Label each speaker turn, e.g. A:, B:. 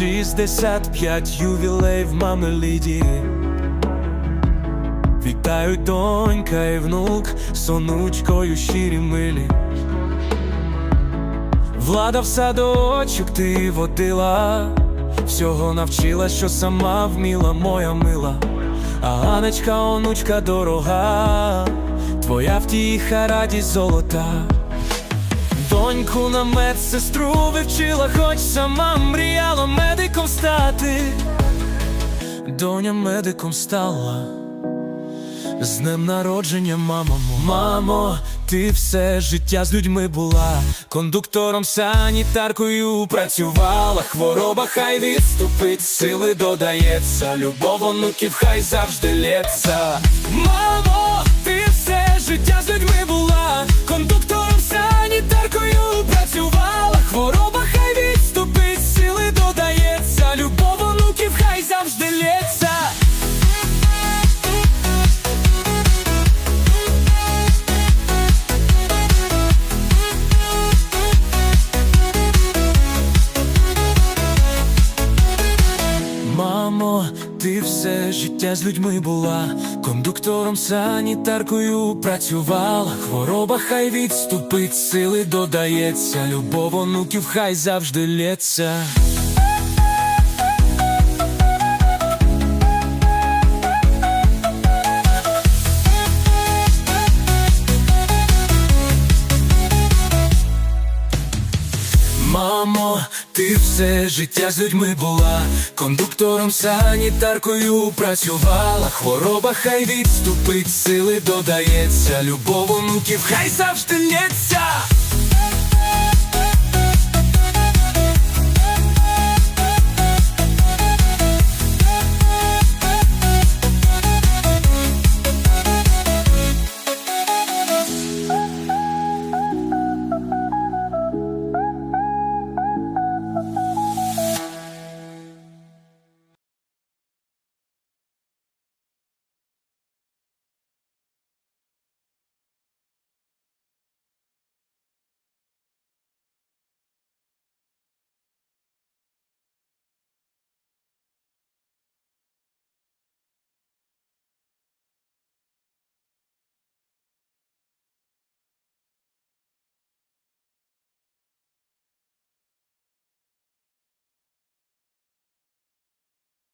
A: Гей, 65 ювілеїв мами Лідії. Вітають донька і внук з онучкою щирі милі. Влада в садочок ти водила, всього навчила, що сама вміла, моя мила. А Анечка, онучка дорога, твоя втіха радість золота. Доньку на медсестру вивчила, хоч сама мріяла медиком стати. Доня медиком стала. З днем народження, мамо, мамо, ти все життя з людьми була, кондуктором, санітаркою працювала, хвороба хай відступить, сили додається, любов онуків хай завжди лється. Мамо, завжди лється. Мамо, ти все життя з людьми була, кондуктором, санітаркою працювала, хвороба хай відступить, сили додається, любов онуків хай завжди лється. Мамо, ти все життя з людьми була, кондуктором, санітаркою працювала, хвороба хай відступить, сили додається, любов онуків хай завжди лється.